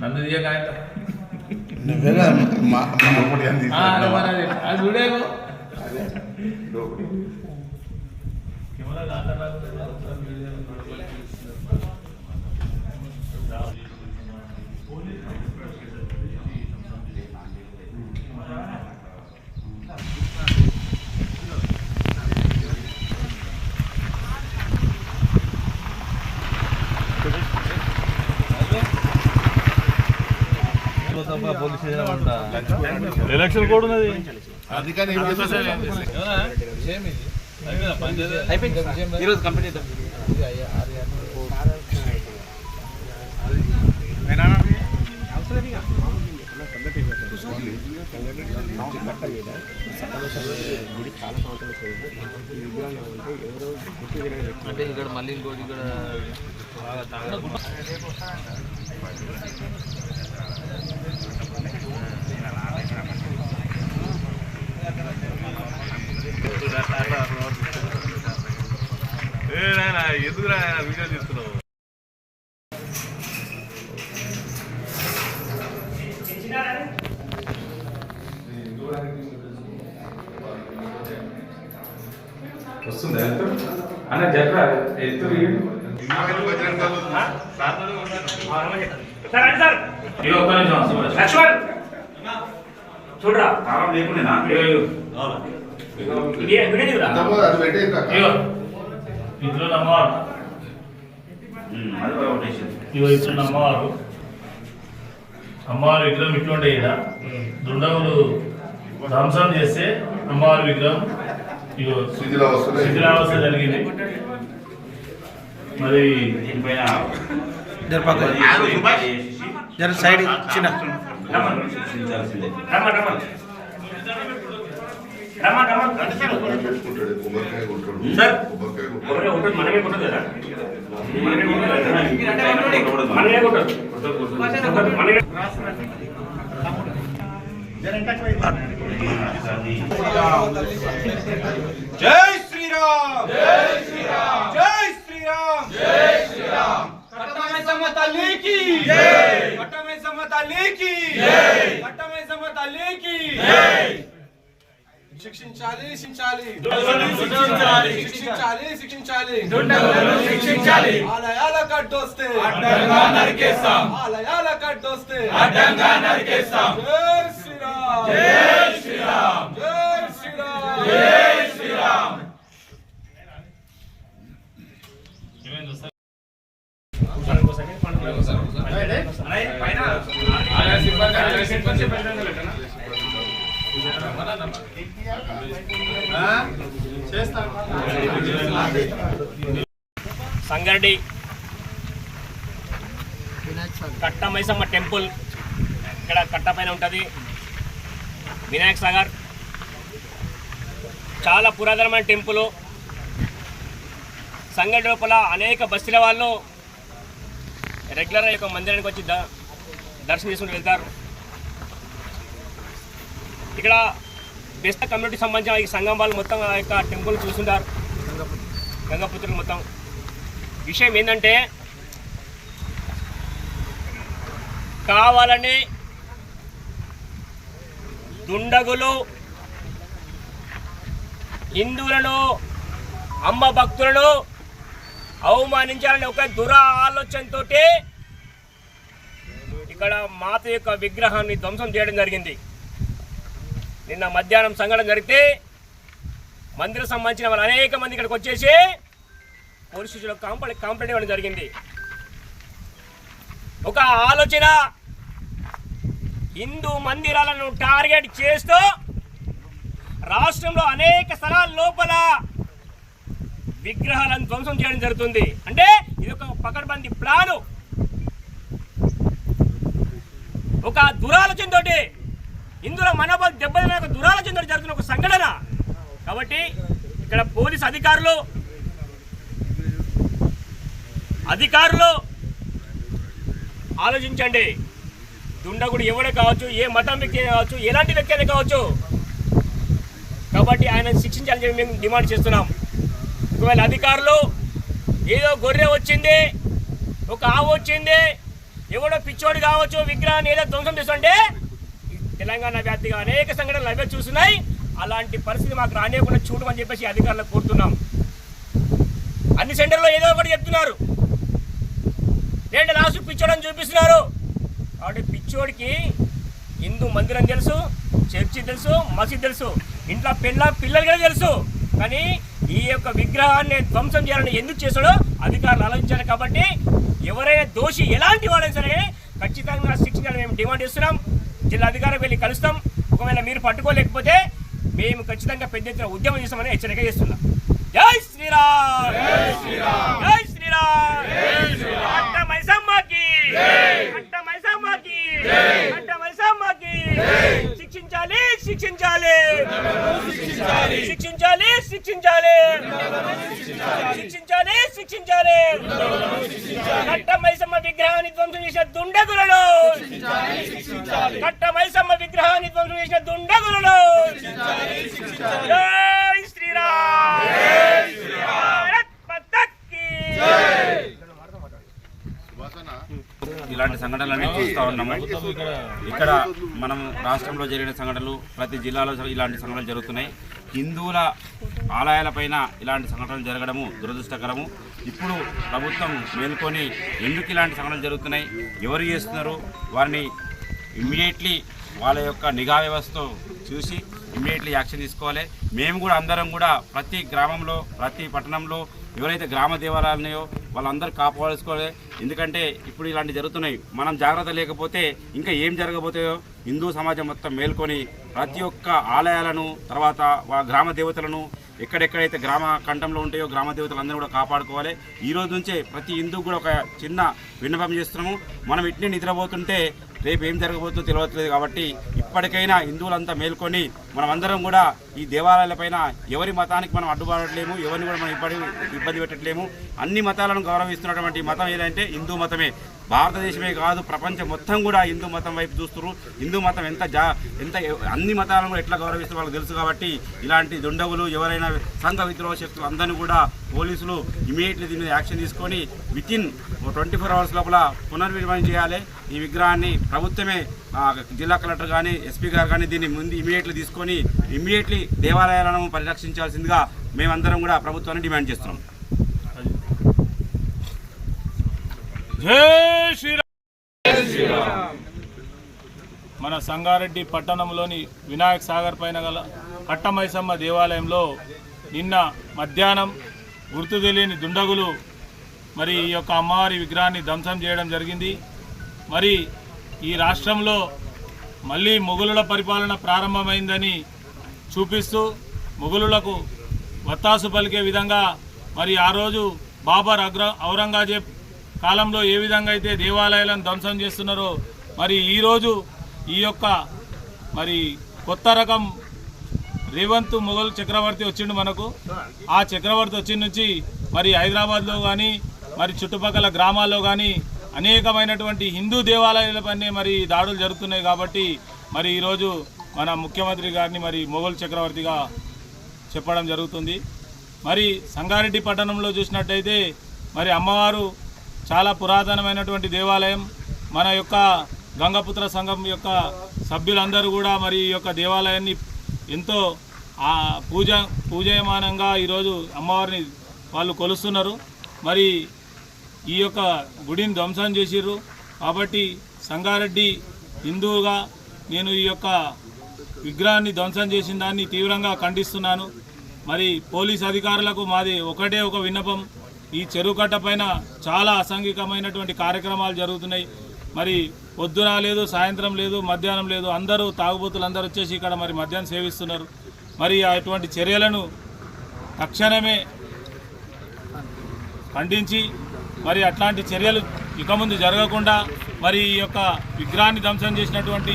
నన్ను తీయగా నువ్వేగా మా అది చూడేమో ఎలక్షన్ కోడ్ ఉన్నది అంటే ఇక్కడ మళ్ళీ ఇంకోటి ఇక్కడ బాగా తాగడం ఏ నాయన ఎందుకు నాయన వీడియో తీస్తున్నావు? వస్తుంది? అన్న జట్రా ఎత్తు చూడరా? తాళం ఇంట్లో అమ్మవారు అమ్మవారు అమ్మవారి విగ్రహం ఇట్లుండే ఈడ. దుండగులు ధ్వంసం చేస్తే అమ్మవారి విగ్రహం ఇగో శిథిలావస్థ జరిగింది. మరి దీనిపైన జర సైడ్ చిన్న. జై శ్రీరామ్ జై శ్రీరామ్ జై శ్రీరామ్. జై శ్రీరామ్. కట్టమే సమతల్లికి జై కట్టమే సమతల్లికి జై కట్టమే సమతల్లికి జై శిక్షించాలి శిక్షించాలి. శిక్షించాలి. శిక్షించాలి శిక్షించాలి. శిక్షించాలి. ఆలయాల కట్టొస్తే అడ్డంగా నరికేస్తాం. ఆలయాల కట్టొస్తే అడ్డంగా నరికేస్తాం. సంగారెడ్డి కట్ట మైసమ్మ టెంపుల్. ఇక్కడ కట్ట పైన ఉంటుంది. వినాయక్ సాగర్. చాలా పురాతనమైన టెంపుల్. సంగటి లోపల అనేక బస్తీల వాళ్ళు రెగ్యులర్గా యొక్క మందిరానికి వచ్చి దర్శనం చేసుకుని వెళ్తారు. ఇక్కడ బెస్ట్ కమ్యూనిటీ సంబంధించిన ఈ సంఘం వాళ్ళు మొత్తం ఆ యొక్క టెంపుల్ చూస్తుంటారు గంగపుత్రులు మొత్తం. విషయం ఏంటంటే కావాలని దుండగులు హిందువులను అమ్మ భక్తులను అవమానించాలని ఒక దుర ఆలోచనతో ఇక్కడ మాత యొక్క విగ్రహాన్ని ధ్వంసం చేయడం జరిగింది. నిన్న మధ్యాహ్నం సంఘటన జరిగితే మందిరం సంబంధించిన వాళ్ళు అనేక మంది ఇక్కడికి వచ్చేసి పోలీస్ స్టేషన్లో కాంప్లైంట్ కాంప్లైంట్ ఇవ్వడం జరిగింది. ఒక ఆలోచన హిందూ మందిరాలను టార్గెట్ చేస్తూ రాష్ట్రంలో అనేక స్థలాల లోపల విగ్రహాలను ధ్వంసం చేయడం జరుగుతుంది. అంటే ఇది ఒక పకడ్బందీ ప్లాను. ఒక దురాలోచనతోటి ఇందులో మనోబల్ దెబ్బతిన ఒక దురాలోచనతో జరుగుతున్న ఒక సంఘటన. కాబట్టి ఇక్కడ పోలీస్ అధికారులు అధికారులు ఆలోచించండి. దుండగుడు ఎవడే కావచ్చు ఏ మతం వ్యక్తి కావచ్చు ఎలాంటి వ్యక్తి అయినా కావచ్చు. కాబట్టి ఆయన శిక్షించాలని చెప్పి మేము డిమాండ్ చేస్తున్నాం. ఒకవేళ అధికారులు ఏదో గొర్రె వచ్చింది ఒక ఆవు వచ్చింది ఎవడో పిచ్చోడు కావచ్చు విగ్రహాన్ని ఏదో ధ్వంసం చేస్తుంటే తెలంగాణ వ్యాప్తిగా అనేక సంఘటనలు అవే చూస్తున్నాయి. అలాంటి పరిస్థితి మాకు రానియకుండా చూడమని చెప్పేసి అధికారులకు కోరుతున్నాం. అన్ని సెంటర్లో ఏదో ఒకటి చెప్తున్నారు. రెండు లాస్ట్ పిచ్చోడని చూపిస్తున్నారు? కాబట్టి పిచ్చోడికి హిందూ మందిరం తెలుసు చర్చి తెలుసు మసీద్ తెలుసు. ఇంట్లో పిల్ల పిల్లలు కూడా తెలుసు. కానీ ఈ యొక్క విగ్రహాన్ని ధ్వంసం చేయాలని ఎందుకు చేశాడో అధికారులు ఆలోచించారు కాబట్టి ఎవరైనా దోషి ఎలాంటి వాడైనా సరే ఖచ్చితంగా శిక్షించాలని మేము డిమాండ్ చేస్తున్నాం. జిల్లా అధికారం వెళ్ళి కలుస్తాం. ఒకవేళ మీరు పట్టుకోలేకపోతే మేము ఖచ్చితంగా పెద్ద ఎత్తున ఉద్యమం చేస్తామని హెచ్చరిక చేస్తున్నాం. జై శ్రీరామ్! జై శ్రీరామ్! అట్ట మైసమ్మకి అట్ట మైసమ్మకి అట్ట మైసమ్మకి శిక్షించాలి. శిక్షించాలి. శిక్షించాలి శిక్షించాలి. శిక్షించాలి శిక్షించాలి. కట్ట మైసమ్మ విగ్రహాన్ని ధ్వంసం చేసిన దుండగులను కట్ట మైసమ్మ విగ్రహాన్ని ధ్వంసం చేసిన దుండగులను జై శ్రీరామ్ భారత్ మాతాకి ఇలాంటి సంఘటనలన్నీ చూస్తూ ఉన్నాము. ఇక్కడ. మనం రాష్ట్రంలో జరిగిన సంఘటనలు ప్రతి జిల్లాలో ఇలాంటి సంఘటనలు జరుగుతున్నాయి. హిందువుల ఆలయాలపైన ఇలాంటి సంఘటనలు జరగడము దురదృష్టకరము. ఇప్పుడు ప్రభుత్వం మేల్కొని ఎందుకు ఇలాంటి సంఘటనలు జరుగుతున్నాయి? ఎవరు చేస్తున్నారు? వారిని ఇమ్మీడియట్లీ వాళ్ళ యొక్క నిఘా వ్యవస్థ చూసి ఇమ్మీడియట్లీ యాక్షన్ తీసుకోవాలి. మేము కూడా అందరం కూడా ప్రతి గ్రామంలో ప్రతి పట్టణంలో ఎవరైతే గ్రామ దేవాలయాలు ఉన్నాయో వాళ్ళందరూ కాపాడుకోవాలి ఎందుకంటే ఇప్పుడు ఇలాంటివి జరుగుతున్నాయి. మనం జాగ్రత్త లేకపోతే ఇంకా ఏం జరగబోతాయో హిందూ సమాజం మొత్తం మేల్కొని ప్రతి ఒక్క ఆలయాలను తర్వాత గ్రామ దేవతలను ఎక్కడెక్కడైతే గ్రామ కంఠంలో ఉంటాయో గ్రామ దేవతలందరూ కూడా కాపాడుకోవాలి. ఈ రోజు నుంచే ప్రతి హిందూ కూడా ఒక చిన్న విన్నపం చేస్తున్నాము. మనం ఇట్నే నిద్రపోతుంటే రేపు ఏం జరగబోతుందో తెలియట్లేదు కాబట్టి ఇప్పటికైనా హిందువులంతా మేల్కొని మనమందరం కూడా ఈ దేవాలయాలపైన ఎవరి మతానికి మనం అడ్డుపడట్లేము ఎవరిని కూడా మనం ఇబ్బంది ఇబ్బంది పెట్టట్లేము. అన్ని మతాలను గౌరవిస్తున్నటువంటి మతం ఏదంటే హిందూ మతమే. భారతదేశమే కాదు ప్రపంచం మొత్తం కూడా హిందూ మతం వైపు చూస్తున్నారు హిందూ మతం ఎంత జా ఎంత అన్ని మతాలను కూడా ఎట్లా గౌరవిస్తారు వాళ్ళకి తెలుసు కాబట్టి ఇలాంటి దుండగులు ఎవరైనా సంఘ విద్రోహ శక్తులు అందరినీ కూడా పోలీసులు ఇమీడియట్లీ దీని మీద యాక్షన్ తీసుకొని within twenty four hours లోపల పునర్నిర్మాణం చేయాలి. ఈ విగ్రహాన్ని ప్రభుత్వమే జిల్లా కలెక్టర్ కానీ ఎస్పీ గారు కానీ దీన్ని ముందు ఇమీడియట్లీ తీసుకొని ఇమీడియట్లీ దేవాలయాలను పరిరక్షించాల్సిందిగా మేమందరం కూడా ప్రభుత్వాన్ని డిమాండ్ చేస్తున్నాం. జై శ్రీరామ్. మన సంగారెడ్డి పట్టణంలోని వినాయక సాగర్ పైన గల కట్టమైసమ్మ దేవాలయంలో నిన్న మధ్యాహ్నం గుర్తు తెలియని దుండగులు మరి ఈ యొక్క అమ్మవారి విగ్రహాన్ని ధ్వంసం చేయడం జరిగింది. మరి ఈ రాష్ట్రంలో మళ్ళీ మొగులుల పరిపాలన ప్రారంభమైందని చూపిస్తూ మొగులులకు వత్తాసు పలికే విధంగా మరి ఆ రోజు బాబర్ అగ్ర ఔరంగజేబ్ కాలంలో ఏ విధంగా అయితే దేవాలయాలను ధ్వంసం చేస్తున్నారో మరి ఈరోజు ఈ యొక్క మరి కొత్త రకం రేవంత్ మొఘల్ చక్రవర్తి వచ్చిండు మనకు. ఆ చక్రవర్తి వచ్చిన నుంచి మరి హైదరాబాద్లో కానీ మరి చుట్టుపక్కల గ్రామాల్లో కానీ అనేకమైనటువంటి హిందూ దేవాలయాలపైనే మరి దాడులు జరుగుతున్నాయి కాబట్టి మరి ఈరోజు మన ముఖ్యమంత్రి గారిని మరి మొఘల్ చక్రవర్తిగా చెప్పడం జరుగుతుంది. మరి సంగారెడ్డి పట్టణంలో చూసినట్టయితే మరి అమ్మవారు చాలా పురాతనమైనటువంటి దేవాలయం. మన యొక్క గంగపుత్ర సంఘం యొక్క సభ్యులందరూ కూడా మరి ఈ యొక్క దేవాలయాన్ని ఎంతో పూజ పూజయమానంగా ఈరోజు అమ్మవారిని వాళ్ళు కొలుస్తున్నారు. మరి ఈ యొక్క గుడిని ధ్వంసం చేసిర్రు. కాబట్టి సంగారెడ్డి హిందువుగా నేను ఈ యొక్క విగ్రహాన్ని ధ్వంసం చేసిన దాన్ని తీవ్రంగా ఖండిస్తున్నాను. మరి పోలీస్ అధికారులకు మాది ఒకటే ఒక విన్నపం. ఈ చెరువు కట్ట పైన చాలా అసాంఘికమైనటువంటి కార్యక్రమాలు జరుగుతున్నాయి. మరి పొద్దున లేదు సాయంత్రం లేదు మధ్యాహ్నం లేదు అందరూ తాగుబోతులు అందరూ వచ్చేసి ఇక్కడ మరి మధ్యాహ్నం సేవిస్తున్నారు. మరి అటువంటి చర్యలను తక్షణమే ఖండించి మరి అట్లాంటి చర్యలు ఇక ముందు జరగకుండా మరి ఈ యొక్క విగ్రహాన్ని ధ్వంసం చేసినటువంటి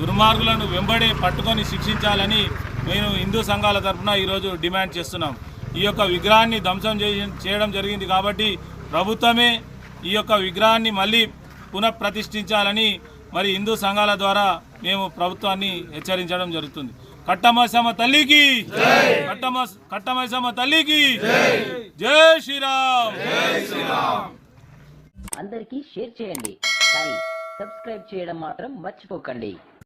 దుర్మార్గులను వెంబడే పట్టుకొని శిక్షించాలని మేము హిందూ సంఘాల తరఫున ఈరోజు డిమాండ్ చేస్తున్నాం. ఈ యొక్క విగ్రహాన్ని ధ్వంసం చేయ- చేయడం జరిగింది కాబట్టి ప్రభుత్వమే ఈ యొక్క విగ్రహాన్ని మళ్ళీ పునఃప్రతిష్ఠించాలని మరి హిందూ సంఘాల ద్వారా మేము ప్రభుత్వాన్ని హెచ్చరించడం జరుగుతుంది. కట్టమైసమ్మ తల్లికి కట్టమ కట్టమైసమ్మ తల్లికి జై! శ్రీరామ్! అందరికీ షేర్ చేయండి. సబ్స్క్రైబ్ చేయడం మాత్రం మర్చిపోకండి.